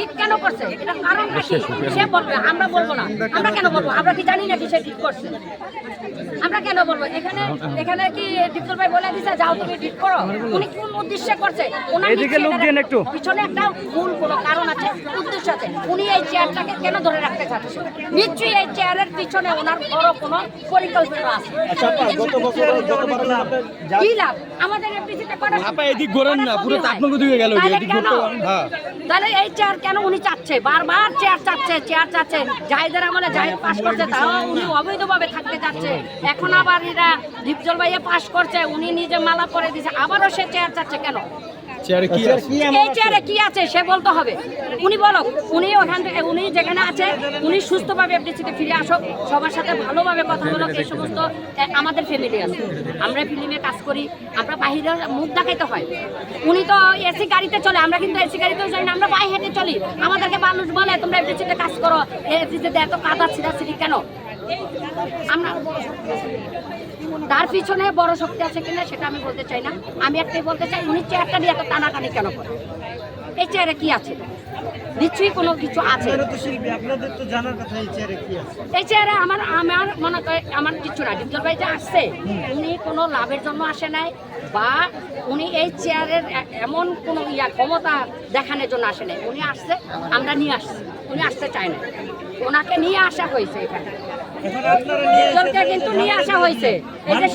ঠিক কেন করছে এটা কারণ কি সে বলবে আমরা বলব না। আমরা কেন বলব? আমরা কি জানি নাকি সে ঠিক করছে? আমরা কেন বলব? এখানে এখানে কি ভাই বলে দিছে যাও তুমি ঠিক করো। উনি কোন উদ্দেশ্যে করছে? ওনার এদিকে লোক একটু। পিছনে একটা মূল কোনো কারণ আছে উদ্দেশ্য আছে। উনি এই চেয়ারটাকে কেন ধরে রাখতে চাচ্ছে? নিশ্চয়ই এই চেয়ারের পিছনে ওনার বড় কোনো পরিকল্পনা আছে। কি লাভ? আমাদের আপা, এদিক ঘোরেন না, পুরো কটা আপনাকে দিকে গেল, এদিক ঘুরতে হ্যাঁ। তাহলে এই চেয়ার কেন উনি চাচ্ছে? বারবার চেয়ার চাচ্ছে চেয়ার চাচ্ছে। জাহিদের আমলে জাহিদ পাস করছে, তাও উনি অবৈধভাবে থাকতে চাচ্ছে। এখন আবার এরা দীপজল ভাইয়া পাস করছে, উনি নিজে মালা করে দিছে। আবারও সে চেয়ার চাচ্ছে কেন? এই চেয়ারে কি আছে সে বলতে হবে। উনি বলো উনি ওখান থেকে উনি যেখানে আছে উনি সুস্থভাবে এফডিসিতে ফিরে আসুক সবার সাথে ভালোভাবে কথা বলো এই সমস্ত আমাদের ফ্যামিলি আছে। আমরা ফিল্মে কাজ করি আমরা বাহিরে মুখ দেখাইতে হয়। উনি তো এসি গাড়িতে চলে আমরা কিন্তু এসি গাড়িতেও যাই না আমরা পায়ে হেঁটে চলি। আমাদেরকে মানুষ বলে তোমরা এফডিসিতে কাজ করো এফডিসিতে এত কাদা ছিঁড়াছিড়ি কেন? আমরা তার পিছনে বড় শক্তি আছে কিনা সেটা আমি বলতে চাই না। আমি একটাই বলতে চাই, উনি চেয়ারটা নিয়ে এত টানাটানি কেন করে? এই চেয়ারে কি আছে? নিশ্চয়ই কোনো কিছু আছে। আপনাদের তো জানার কথা এই চেয়ারে কি আছে? এই চেয়ারে আমার আমার মনে করে আমার কিছু না ডিপজল ভাই যে আসছে উনি কোনো লাভের জন্য আসে নাই বা উনি এই চেয়ারের এমন কোনো ইয়া ক্ষমতা দেখানোর জন্য আসে নাই। উনি আসছে আমরা নিয়ে আসছি উনি আসতে চায় না ওনাকে নিয়ে আসা হয়েছে এখানে। কিন্তু নিয়ে আসা হয়েছে। এই যে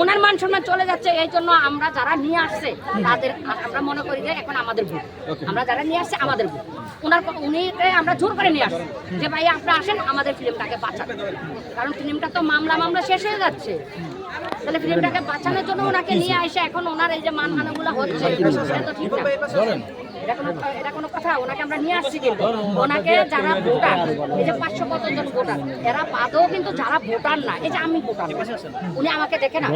ওনার মান সম্মান চলে যাচ্ছে এই জন্য আমরা যারা নিয়ে আসছে তাদের আমরা মনে করি যে এখন আমাদের ভুল আমরা যারা নিয়ে আসছে আমাদের ভুল। ওনার উনিকে উনি আমরা জোর করে নিয়ে আসছি যে, ভাই আপনি আসেন, আমাদের ফিল্মটাকে বাঁচান। কারণ ফিল্মটা তো মামলা মামলা শেষ হয়ে যাচ্ছে। তাহলে ফিল্মটাকে বাঁচানোর জন্য ওনাকে নিয়ে আসে এখন ওনার এই যে মানহানিগুলো হচ্ছে, সেটা তো ঠিক এটা কোনো এটা কোনো কথা ওনাকে আমরা নিয়ে আসছি কিন্তু। ওনাকে যারা ভোটার এই যে পাঁচশো কতজন ভোটার এরা বাদেও কিন্তু যারা ভোটার না এই যে আমি ভোটার উনি আমাকে দেখে না।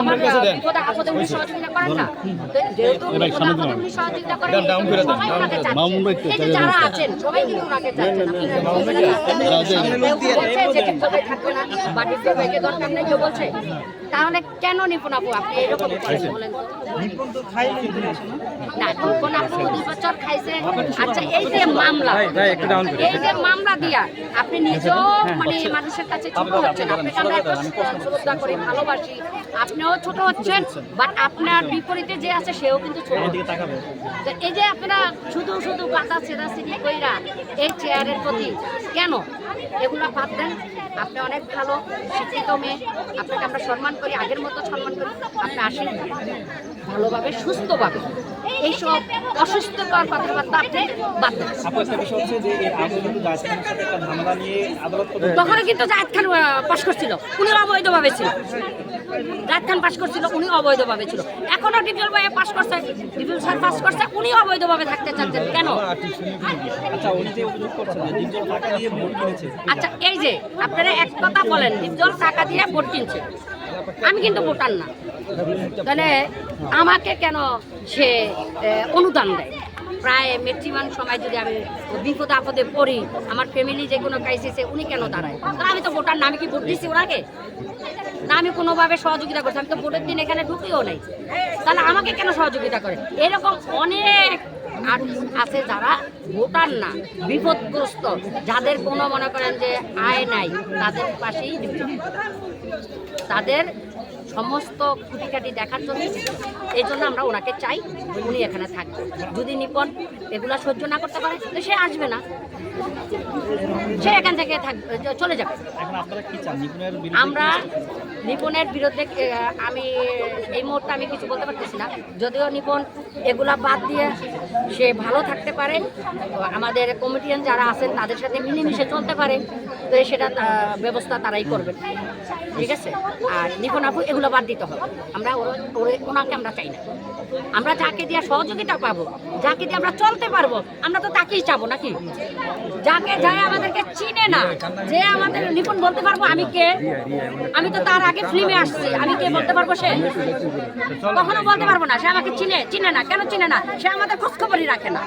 আমার বিপদে আপদে উনি সহযোগিতা করেন না। তো যেহেতু বিপদে আপদে উনি সহযোগিতা করেন সবাই ওনাকে চাচ্ছে। এই যে যারা আছেন সবাই কিন্তু ওনাকে চাচ্ছেন তাহলে কেন নিপুণ আপু আপনি এরকম করেন বলেন। তো? না নিপুণ আপু বছর খাইছে। আচ্ছা এই যে মামলা এই যে মামলা দিয়া আপনি নিজেও মানে মানুষের কাছে ছোট হচ্ছেন আপনাকে আমরা শ্রদ্ধা করি ভালোবাসি। আপনিও ছোট হচ্ছেন বাট আপনার বিপরীতে যে আছে সেও কিন্তু ছোট। তো এই যে আপনারা শুধু শুধু ছেঁড়া ছিঁড়ি কইরা এই চেয়ারের প্রতি কেন? এগুলো বাদ দেন আপনি অনেক ভালো শিক্ষিত মেয়ে আপনাকে আমরা সম্মান করি আগের মতো সম্মান করি আপনি আসেন ভালোভাবে সুস্থভাবে। এইসব অসুস্থকর কথাবার্তা আপনি বাদ দেন। তখন কিন্তু খান পাশ করছিল পুনরাবৈধভাবে ছিল। খান পাশ করছিল উনি অবৈধভাবে ছিল। এখনও ডিপজল ভাই পাশ করছে ডিপজল স্যার পাশ করছে উনি অবৈধভাবে থাকতে চাচ্ছেন কেন? আচ্ছা আচ্ছা এই যে আপনারা এক কথা বলেন ডিপজল টাকা দিয়ে ভোট কিনছে। আমি কিন্তু ভোটার না। তাহলে আমাকে কেন সে অনুদান দেয়? প্রায় ম্যাক্সিমাম সময় যদি আমি বিপদে আপদে পড়ি আমার ফ্যামিলি যে কোনো ক্রাইসিসে উনি কেন দাঁড়ায়? আমি তো ভোটার না আমি কি ভোট দিচ্ছি ওনাকে? না আমি কোনোভাবে সহযোগিতা করছি আমি তো ভোটের দিন এখানে ঢুকিও নাই। তাহলে আমাকে কেন সহযোগিতা করে? এরকম অনেক আর্টিস্ট আছে যারা ভোটার না বিপদগ্রস্ত যাদের কোনো মনে করেন যে আয় নাই তাদের পাশেই তাদের সমস্ত খুঁটিকাটি দেখার জন্য এই জন্য আমরা ওনাকে চাই উনি এখানে থাকবে। যদি নিপন এগুলা সহ্য না করতে পারে তো সে আসবে না। সে এখান থেকে থাকবে চলে যাবে। আমরা নিপুণের বিরুদ্ধে আমি, এই মুহূর্তে আমি কিছু বলতে পারতেছি না। যদিও নিপুণ এগুলা বাদ দিয়ে সে ভালো থাকতে পারে আমাদের কমিটিয়ান যারা আছেন তাদের সাথে মিলেমিশে চলতে পারে, তো সেটা ব্যবস্থা তারাই করবেন ঠিক আছে? আর নিপুণ আপু, এগুলো বাদ দিতে হবে। আমরা ওনাকে আমরা চাই না। আমরা যাকে দিয়ে সহযোগিতা পাবো, যাকে দিয়ে আমরা চলতে পারব, আমরা তো তাকেই চাবো নাকি? যাকে যায় আমাদেরকে চিনে না, যে আমাদের নিপুণ বলতে পারব আমি কে, আমি তো তার আগে ফিল্মে আসছে। আমি কে বলতে পারব সে? কখনো বলতে পারব না। সে আমাকে চিনে চিনে না। কেন চিনে না? সে আমাদের খোঁজ খবরই রাখে না।